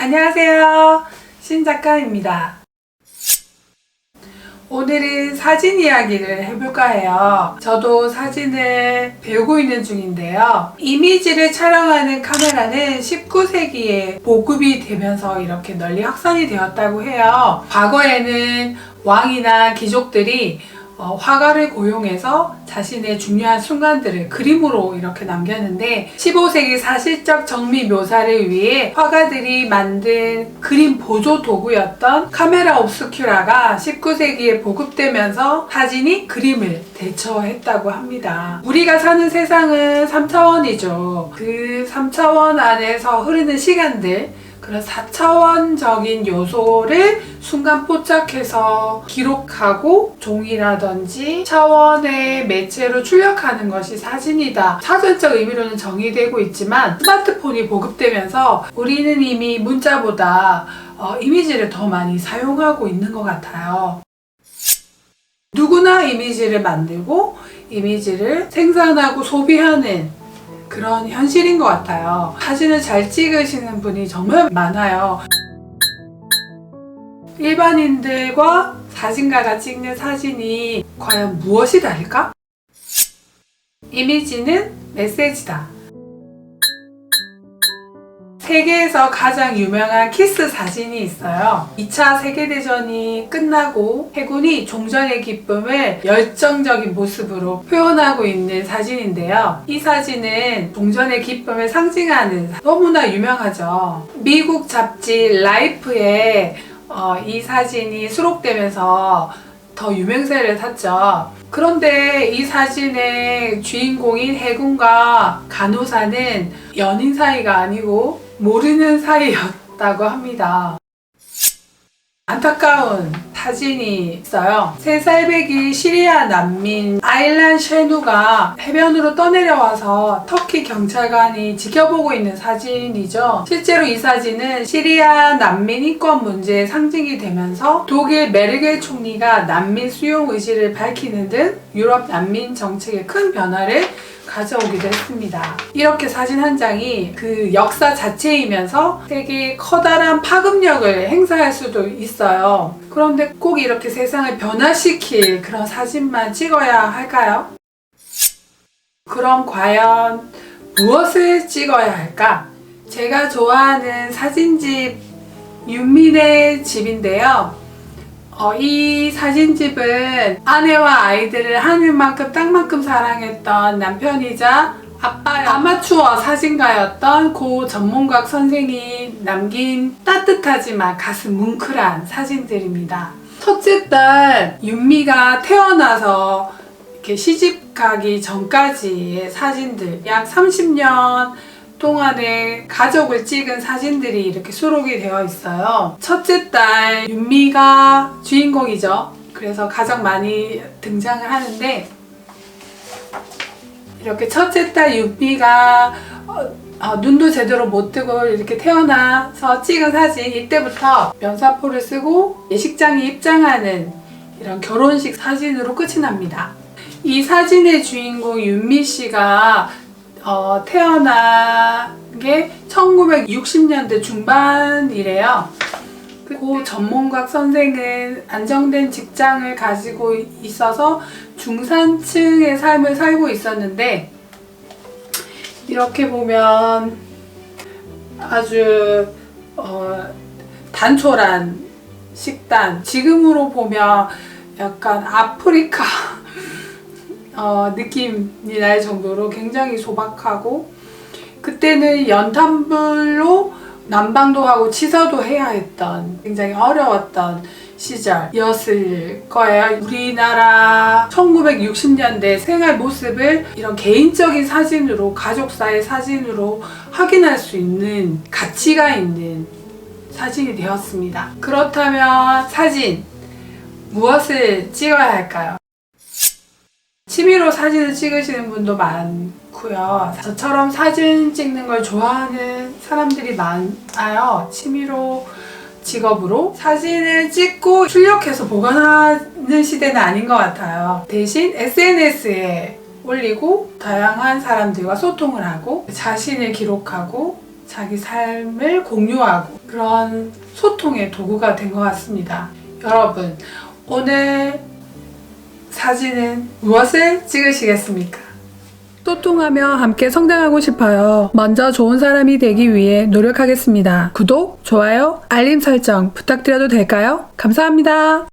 안녕하세요. 신작가입니다. 오늘은 사진 이야기를 해볼까 해요. 저도 사진을 배우고 있는 중인데요. 이미지를 촬영하는 카메라는 19세기에 보급이 되면서 이렇게 널리 확산이 되었다고 해요. 과거에는 왕이나 귀족들이 어, 화가를 고용해서 자신의 중요한 순간들을 그림으로 이렇게 남겼는데 15세기 사실적 정미 묘사를 위해 화가들이 만든 그림 보조 도구였던 카메라 옵스큐라가 19세기에 보급되면서 사진이 그림을 대처했다고 합니다. 우리가 사는 세상은 3차원이죠. 그 3차원 안에서 흐르는 시간들 그런 4차원적인 요소를 순간 포착해서 기록하고 종이라든지 차원의 매체로 출력하는 것이 사진이다. 사전적 의미로는 정의되고 있지만 스마트폰이 보급되면서 우리는 이미 문자보다 어, 이미지를 더 많이 사용하고 있는 것 같아요. 누구나 이미지를 만들고 이미지를 생산하고 소비하는 그런 현실인 것 같아요. 사진을 잘 찍으시는 분이 정말 많아요. 일반인들과 사진가가 찍는 사진이 과연 무엇이 다를까? 이미지는 메시지다. 세계에서 가장 유명한 키스 사진이 있어요. 2차 세계대전이 끝나고 해군이 종전의 기쁨을 열정적인 모습으로 표현하고 있는 사진인데요. 이 사진은 종전의 기쁨을 상징하는 너무나 유명하죠. 미국 잡지 라이프에 어, 이 사진이 수록되면서 더 유명세를 탔죠. 그런데 이 사진의 주인공인 해군과 간호사는 연인 사이가 아니고 모르는 사이였다고 합니다. 안타까운 사진이 있어요. 세 살배기 시리아 난민 아일란 쉐누가 해변으로 떠내려와서 터키 경찰관이 지켜보고 있는 사진이죠. 실제로 이 사진은 시리아 난민 인권 문제의 상징이 되면서 독일 메르겔 총리가 난민 수용 의지를 밝히는 등 유럽 난민 정책에 큰 변화를 가져오기도 했습니다. 이렇게 사진 한 장이 그 역사 자체이면서 되게 커다란 파급력을 행사할 수도 있어요. 그런데 꼭 이렇게 세상을 변화시킬 그런 사진만 찍어야 할까요? 그럼 과연 무엇을 찍어야 할까? 제가 좋아하는 사진집 윤민의 집인데요. 어, 이 사진집은 아내와 아이들을 하늘만큼 땅만큼 사랑했던 남편이자 아빠의 아마추어 사진가였던 고 전문각 선생이 남긴 따뜻하지만 가슴 뭉클한 사진들입니다. 첫째 딸 윤미가 태어나서 이렇게 시집 가기 전까지의 사진들 약 30년 동안에 가족을 찍은 사진들이 이렇게 수록이 되어 있어요. 첫째 딸 윤미가 주인공이죠. 그래서 가장 많이 등장을 하는데 이렇게 첫째 딸 윤미가 어, 어, 눈도 제대로 못 뜨고 이렇게 태어나서 찍은 사진 이때부터 면사포를 쓰고 예식장에 입장하는 이런 결혼식 사진으로 끝이 납니다. 이 사진의 주인공 윤미 씨가 어, 태어난 게 1960년대 중반이래요. 고 전문각 선생은 안정된 직장을 가지고 있어서 중산층의 삶을 살고 있었는데 이렇게 보면 아주 어, 단촐한 식단 지금으로 보면 약간 아프리카 어, 느낌이 날 정도로 굉장히 소박하고 그때는 연탄불로 난방도 하고 치사도 해야 했던 굉장히 어려웠던 시절이었을 거예요. 우리나라 1960년대 생활 모습을 이런 개인적인 사진으로 가족사의 사진으로 확인할 수 있는 가치가 있는 사진이 되었습니다. 그렇다면 사진 무엇을 찍어야 할까요? 취미로 사진을 찍으시는 분도 많고요. 저처럼 사진 찍는 걸 좋아하는 사람들이 많아요. 취미로 직업으로 사진을 찍고 출력해서 보관하는 시대는 아닌 것 같아요. 대신 SNS에 올리고 다양한 사람들과 소통을 하고 자신을 기록하고 자기 삶을 공유하고 그런 소통의 도구가 된 것 같습니다. 여러분, 오늘 사진은 무엇을 찍으시겠습니까? 소통하며 함께 성장하고 싶어요. 먼저 좋은 사람이 되기 위해 노력하겠습니다. 구독, 좋아요, 알림 설정 부탁드려도 될까요? 감사합니다.